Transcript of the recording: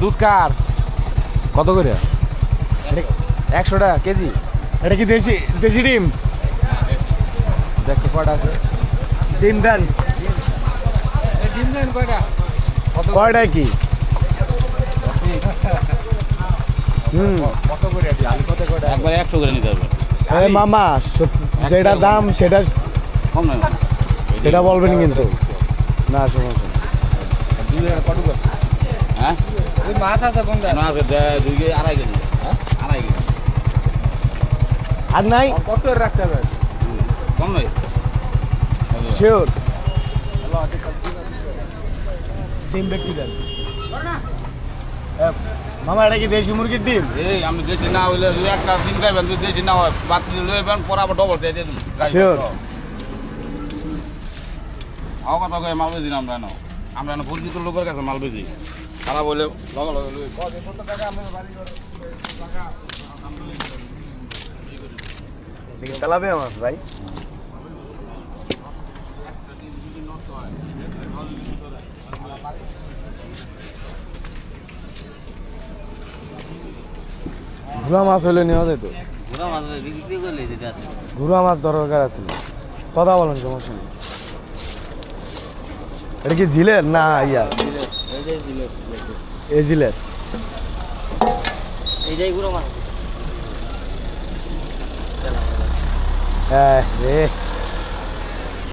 দুধ কার? কত করে? একশো টাকা কেজি? এটা কি দেশি দেশি ডিম? দেখতে কটা আছে? ডিম দেন। ডিম দেন কয়টা? কত কয়টা কি? হুম কত? করে আছে আলু কত করে? একবারে একশো করে নিতে হবে। মামা যেটা দাম সেটা সেটা বলবেন কিন্তু। না সমস্যা নেই। হ্যাঁ? হ্যাঁ আর নাই? কত রাখতে হবে? কম নয়। শিওর ডিম ব্যক্তি দেন। মামা এটা কি দেশি মুরগির ডিম? এই আমি দেশি না হইলে দুই একটা দিন খাইবেন দুই দেশি না হয় বাতি লইবেন পরে আবার ডবল দিয়ে দিন। Sure. আমার কথা কয়ে মাল না আমরা না আমরা না পরিচিত লোকের কাছে মাল বেশি খারাপ হইলে লগে লগে লই। চালাবে আমার ভাই? ঘুরা মাছ হলে নেওয়া যেত ঘোড়া মাছ বিক্রি করলে যেটা ঘুরা মাছ দরকার আছে। কথা বলেন সমস্যা নেই। এটা কি ঝিলের না ইয়া? এই জিলের। এইটাই ঘোড়া মাছ। হ্যাঁ রে